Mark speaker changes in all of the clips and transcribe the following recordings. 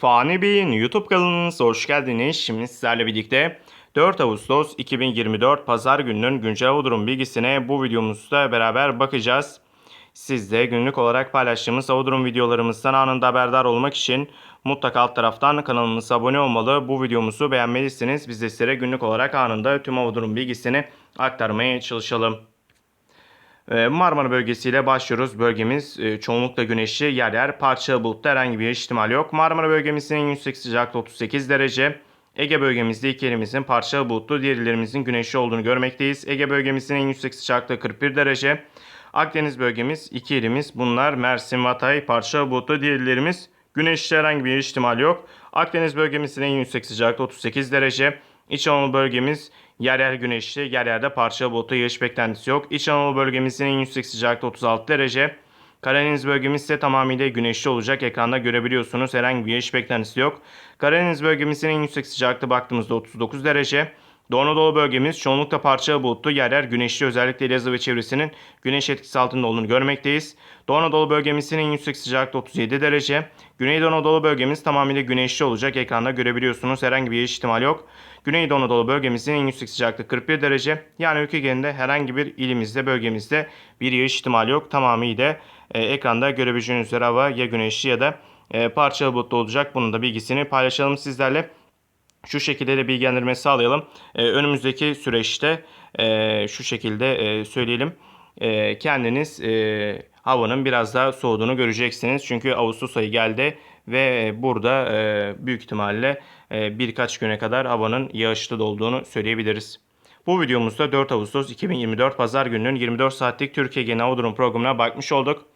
Speaker 1: Fani Bey'in YouTube kanalınıza hoş geldiniz. Şimdi sizlerle birlikte 4 Ağustos 2024 Pazar gününün güncel durum bilgisine bu videomuzda beraber bakacağız. Siz de günlük olarak paylaştığımız hava durum videolarımızdan anında haberdar olmak için mutlaka alt taraftan kanalımıza abone olmalı. Bu videomuzu beğenmelisiniz. Biz de sizlere günlük olarak anında tüm hava durum bilgisini aktarmaya çalışalım. Ee, Marmara bölgesiyle başlıyoruz. Bölgemiz e, çoğunlukla güneşli yer yer parçalı bulutlu herhangi bir ihtimal yok. Marmara bölgemizin yüksek sıcaklığı 38 derece. Ege bölgemizde iki ilimizin parçalı bulutlu, diğer illerimizin güneşli olduğunu görmekteyiz. Ege bölgemizin en yüksek sıcaklığı 41 derece. Akdeniz bölgemiz iki ilimiz bunlar Mersin, Hatay, parçalı bulutlu, diğer illerimiz güneşli herhangi bir ihtimal yok. Akdeniz bölgemizin en yüksek sıcaklığı 38 derece. İç Anadolu bölgemiz yer yer güneşli, yer yerde parçalı bulutlu yağış beklentisi yok. İç Anadolu bölgemizin en yüksek sıcaklığı 36 derece. Karadeniz bölgemiz ise tamamıyla güneşli olacak. Ekranda görebiliyorsunuz. Herhangi bir yağış beklentisi yok. Karadeniz bölgemizin en yüksek sıcaklığı baktığımızda 39 derece. Doğu Anadolu bölgemiz çoğunlukla parçalı bulutlu, yer yer güneşli özellikle Elazığ ve çevresinin güneş etkisi altında olduğunu görmekteyiz. Doğu Anadolu bölgemizin en yüksek sıcaklığı 37 derece. Güneydoğu Anadolu bölgemiz tamamıyla güneşli olacak. Ekranda görebiliyorsunuz. Herhangi bir yağış ihtimali yok. Güneydoğu Anadolu bölgemizin en yüksek sıcaklığı 41 derece. Yani ülke genelinde herhangi bir ilimizde, bölgemizde bir yağış ihtimali yok. Tamamıyla e, ekranda görebileceğiniz üzere hava ya güneşli ya da e, parçalı bulutlu olacak. Bunun da bilgisini paylaşalım sizlerle şu şekilde de bilgilendirme sağlayalım. Ee, önümüzdeki süreçte e, şu şekilde e, söyleyelim. E, kendiniz e, havanın biraz daha soğuduğunu göreceksiniz. Çünkü Ağustos ayı geldi ve burada e, büyük ihtimalle e, birkaç güne kadar havanın yağışlı da olduğunu söyleyebiliriz. Bu videomuzda 4 Ağustos 2024 Pazar gününün 24 saatlik Türkiye Genel Hava Durum programına bakmış olduk.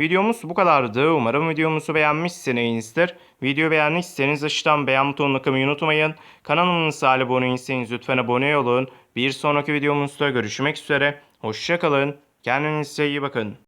Speaker 1: Videomuz bu kadardı. Umarım videomuzu beğenmişsinizdir. Videoyu beğendiyseniz aşağıdan beğen butonuna kılmayı unutmayın. Kanalımıza abone lütfen abone olun. Bir sonraki videomuzda görüşmek üzere. Hoşçakalın. Kendinize iyi bakın.